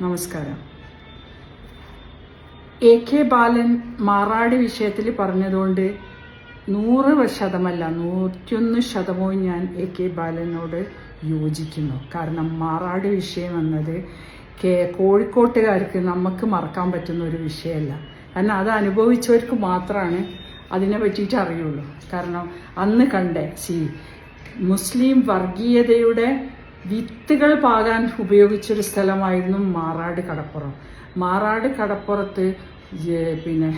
നമസ്കാരം. A K ബാലൻ മാറാടി വിഷയത്തിൽ പറഞ്ഞതുകൊണ്ട് നൂറ് ശതമല്ല നൂറ്റിയൊന്ന് ശതമവും ഞാൻ എ കെ ബാലനോട് യോജിക്കുന്നു. കാരണം മാറാട് വിഷയം എന്നത് കേ കോഴിക്കോട്ടുകാർക്ക് നമുക്ക് മറക്കാൻ പറ്റുന്ന ഒരു വിഷയമല്ല. കാരണം അത് അനുഭവിച്ചവർക്ക് മാത്രമാണ് അതിനെ പറ്റിയിട്ട് അറിയുള്ളൂ. കാരണം അന്ന് കണ്ടേ സി മുസ്ലിം വർഗീയതയുടെ വിത്തുകൾ പാകാൻ ഉപയോഗിച്ചൊരു സ്ഥലമായിരുന്നു മാറാട് കടപ്പുറം. മാറാട് കടപ്പുറത്ത് പിന്നെ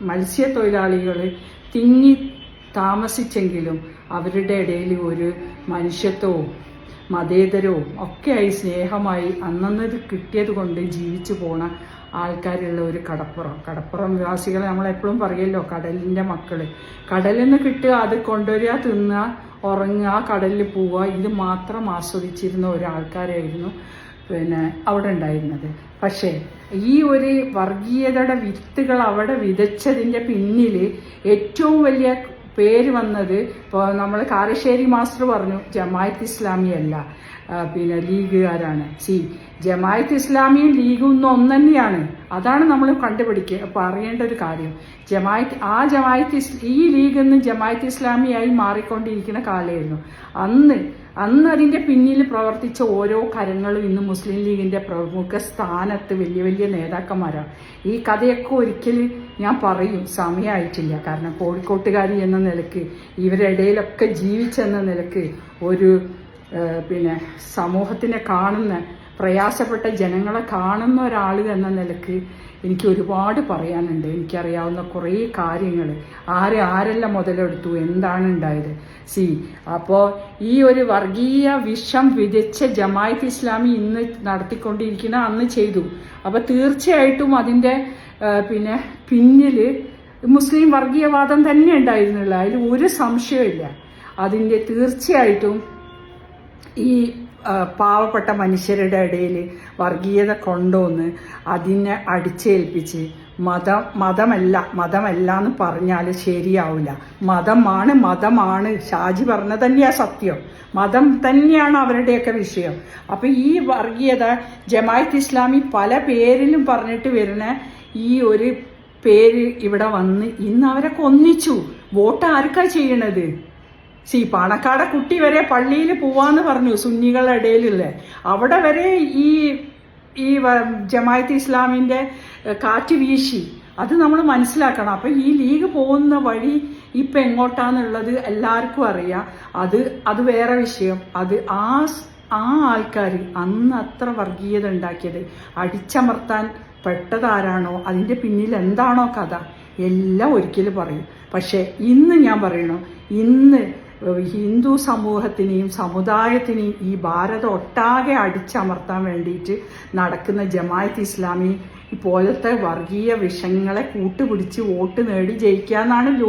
മത്സ്യത്തൊഴിലാളികൾ തിങ്ങി താമസിച്ചെങ്കിലും അവരുടെ ഇടയിൽ ഒരു മനുഷ്യത്വവും മതേതരവും ഒക്കെയായി സ്നേഹമായി അന്നത് കിട്ടിയത് കൊണ്ട് ജീവിച്ചു പോണ ആൾക്കാരുള്ള ഒരു കടപ്പുറം. കടപ്പുറം നിവാസികളെ നമ്മളെപ്പോഴും പറയല്ലോ കടലിന്റെ മക്കൾ കടലിൽ നിന്ന് കിട്ടുക അത് കൊണ്ടുവരിക തിന്നുക ഉറങ്ങുക ആ കടലിൽ പോവുക ഇത് മാത്രം ആസ്വദിച്ചിരുന്ന ഒരാൾക്കാരായിരുന്നു പിന്നെ അവിടെ ഉണ്ടായിരുന്നത്. പക്ഷേ ഈ ഒരു വർഗീയതയുടെ വിത്തുകൾ അവിടെ വിതച്ചതിന്റെ പിന്നിൽ ഏറ്റവും വലിയ പേര് വന്നത് ഇപ്പോൾ നമ്മൾ കാരശ്ശേരി മാസ്റ്റർ പറഞ്ഞു ജമായത്ത് ഇസ്ലാമി അല്ല. പിന്നെ ലീഗുകാരാണ്. സി ജമായത്ത് ഇസ്ലാമിയും ലീഗും ഒന്നും ഒന്ന് തന്നെയാണ് അതാണ് നമ്മൾ കണ്ടുപിടിക്കുക പറയേണ്ട ഒരു കാര്യം. ജമായത്ത് ആ ജമായത്ത് ഈ ലീഗ് എന്ന് ജമായത്ത് ഇസ്ലാമിയായി മാറിക്കൊണ്ടിരിക്കുന്ന കാലമായിരുന്നു. അന്ന് അന്ന് അതിന്റെ പിന്നിൽ പ്രവർത്തിച്ച ഓരോ കരങ്ങളും ഇന്ന് മുസ്ലിം ലീഗിന്റെ പ്രമുഖ സ്ഥാനത്ത് വലിയ വലിയ നേതാക്കന്മാരാണ് ഈ കഥയൊക്കെ ഒരിക്കൽ ഞാൻ പറയും സമയമായിട്ടില്ല കാരണം കോഴിക്കോട്ടുകാരി എന്ന നിലയ്ക്ക് ഇവരുടെ ഇടയിലൊക്കെ ജീവിച്ചെന്ന നിലയ്ക്ക് ഒരു പിന്നെ സമൂഹത്തിനെ കാണുന്ന പ്രയാസപ്പെട്ട ജനങ്ങളെ കാണുന്ന ഒരാൾ എന്ന നിലയ്ക്ക് എനിക്ക് ഒരുപാട് പറയാനുണ്ട്. എനിക്കറിയാവുന്ന കുറേ കാര്യങ്ങൾ ആര് ആരെല്ലാം മുതലെടുത്തു? എന്താണ് ഉണ്ടായത്? സി അപ്പോൾ ഈ ഒരു വർഗീയ വിഷം വിതച്ച ജമായത്ത് ഇസ്ലാമി ഇന്ന് നടത്തിക്കൊണ്ടിരിക്കുന്ന അന്ന് ചെയ്തു. അപ്പോൾ തീർച്ചയായിട്ടും അതിന്റെ പിന്നെ പിന്നിൽ മുസ്ലിം വർഗീയവാദം തന്നെ ഉണ്ടായിരുന്നില്ല. അതിൽ ഒരു സംശയമില്ല അതിന്റെ തീർച്ചയായിട്ടും ഈ പാവപ്പെട്ട മനുഷ്യരുടെ ഇടയിൽ വർഗീയത കൊണ്ടുവന്ന് അതിനെ അടിച്ചേൽപ്പിച്ച് മതം മതമല്ല മതമല്ല എന്ന് പറഞ്ഞാൽ ശരിയാവില്ല മതമാണ് മതമാണ്. ഷാജി പറഞ്ഞ തന്നെയാണ് സത്യം. മതം തന്നെയാണ് അവരുടെയൊക്കെ വിഷയം. അപ്പം ഈ വർഗീയത ജമായത്ത് ഇസ്ലാമി പല പേരിലും പറഞ്ഞിട്ട് വരുന്ന ഈ ഒരു പേര് ഇവിടെ വന്ന് ഇന്ന് അവരൊക്കെ ഒന്നിച്ചു. വോട്ട് ആർക്കാ ചെയ്യണത്? സി പാണക്കാട കുട്ടി വരെ പള്ളിയിൽ പോവാന്ന് പറഞ്ഞു സുന്നികളുടെ ഇടയിലുള്ള അവിടെ വരെ ഈ ഈ ജമായത്ത് ഇസ്ലാമിന്റെ കാറ്റ് വീശി. അത് നമ്മൾ മനസ്സിലാക്കണം. അപ്പം ഈ ലീഗ് പോകുന്ന വഴി ഇപ്പം എങ്ങോട്ടാന്നുള്ളത് എല്ലാവർക്കും അറിയാം. അത് അത് വേറെ വിഷയം. അത് ആ ആ ആൾക്കാർ അന്ന് അത്ര വർഗീയത ഉണ്ടാക്കിയത്. അടിച്ചമർത്താൻ പെട്ടതാരാണോ അതിന്റെ പിന്നിൽ എന്താണോ കഥ എല്ലാം ഒരിക്കലും പറയും. പക്ഷേ ഇന്ന് ഞാൻ പറയണു ഇന്ന് ഹിന്ദു സമൂഹത്തിനെയും സമുദായത്തിനെയും ഈ ഭാരതം ഒട്ടാകെ അടിച്ചമർത്താൻ വേണ്ടിയിട്ട് നടക്കുന്ന ജമായത്ത് ഇസ്ലാമി ഇപ്പോലത്തെ വർഗീയ വിഷങ്ങളെ കൂട്ടുപിടിച്ച് വോട്ട് നേടി ജയിക്കുക എന്നാണ്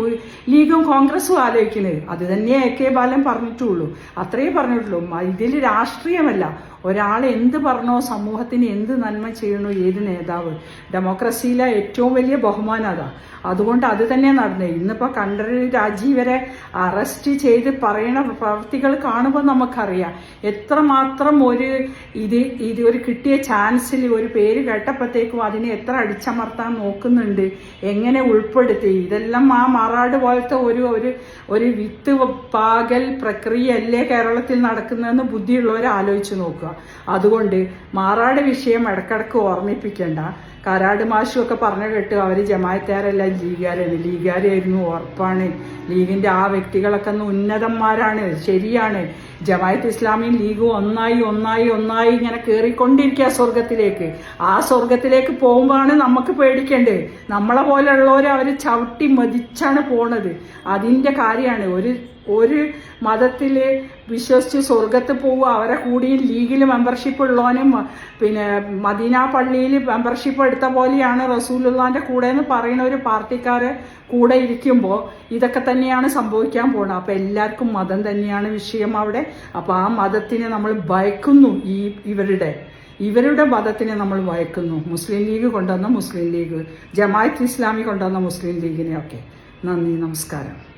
ലീഗും കോൺഗ്രസും ആലോചിക്കുന്നത്. അത് തന്നെ എ കെ ബാലൻ പറഞ്ഞിട്ടുള്ളൂ. അത്രയേ പറഞ്ഞിട്ടുള്ളൂ. ഇതിൽ രാഷ്ട്രീയമല്ല. ഒരാൾ എന്ത് പറഞ്ഞോ സമൂഹത്തിന് എന്ത് നന്മ ചെയ്യണോ ഏത് നേതാവ്? ഡെമോക്രസിയിലെ ഏറ്റവും വലിയ ബഹുമാനം അതാ. അതുകൊണ്ട് അത് തന്നെ നടന്നത് ഇന്നിപ്പോൾ കണ്ടറി രാജീവരെ അറസ്റ്റ് ചെയ്ത് പറയണ പ്രവർത്തികൾ കാണുമ്പോൾ നമുക്കറിയാം. എത്രമാത്രം ഒരു ഇത് ഇത് ഒരു കിട്ടിയ ചാൻസിൽ ഒരു പേര് കേട്ടപ്പോഴത്തേക്കും അതിനെ എത്ര അടിച്ചമർത്താൻ നോക്കുന്നുണ്ട്. എങ്ങനെ ഉൾപ്പെടുത്തി? ഇതെല്ലാം ആ മാറാട് പോലത്തെ ഒരു ഒരു ഒരു വിത്ത് പാകൽ പ്രക്രിയ അല്ലേ കേരളത്തിൽ നടക്കുന്നതെന്ന് ബുദ്ധിയുള്ളവർ ആലോചിച്ച് നോക്കുക. അതുകൊണ്ട് മാറാട് വിഷയം ഇടക്കിടക്ക് ഓർമ്മിപ്പിക്കേണ്ട. കരാട് മാഷും ഒക്കെ പറഞ്ഞു കേട്ടു അവർ ജമായത്തുകാരല്ല ലീഗാരാണ് ലീഗാരായിരുന്നു ഉറപ്പാണ്. ലീഗിന്റെ ആ വ്യക്തികളൊക്കെ ഒന്ന് ഉന്നതന്മാരാണ്. ശരിയാണ്. ജമായത്ത് ഇസ്ലാമിയും ലീഗും ഒന്നായി ഒന്നായി ഒന്നായി ഇങ്ങനെ കയറിക്കൊണ്ടിരിക്കുക സ്വർഗത്തിലേക്ക് ആ സ്വർഗത്തിലേക്ക് പോകുമ്പോഴാണ് നമുക്ക് പേടിക്കേണ്ടത്. നമ്മളെ പോലെയുള്ളവർ അവർ ചവിട്ടി മതിച്ചാണ് പോണത്. അതിന്റെ കാര്യമാണ്. ഒരു ഒരു മതത്തിൽ വിശ്വസിച്ച് സ്വർഗത്ത് പോവുക അവരെ കൂടിയും ലീഗിൽ മെമ്പർഷിപ്പ് ഉള്ളവനും പിന്നെ മദീന പള്ളിയിൽ മെമ്പർഷിപ്പ് എടുത്ത പോലെയാണ് റസൂലുള്ളാന്റെ കൂടെ എന്ന് പറയുന്ന ഒരു പാർട്ടിക്കാർ കൂടെ ഇരിക്കുമ്പോൾ ഇതൊക്കെ തന്നെയാണ് സംഭവിക്കാൻ പോകുന്നത്. അപ്പോൾ എല്ലാവർക്കും മതം തന്നെയാണ് വിഷയം അവിടെ. അപ്പോൾ ആ മതത്തിനെ നമ്മൾ ഭയക്കുന്നു ഈ ഇവരുടെ. ഇവരുടെ മതത്തിനെ നമ്മൾ ഭയക്കുന്നു. മുസ്ലിം ലീഗ് കൊണ്ടുവന്ന മുസ്ലിം ലീഗ് ജമായത്ത് ഇസ്ലാമി കൊണ്ടുവന്ന മുസ്ലിം ലീഗിനെയൊക്കെ. നന്ദി നമസ്കാരം.